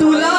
तुला.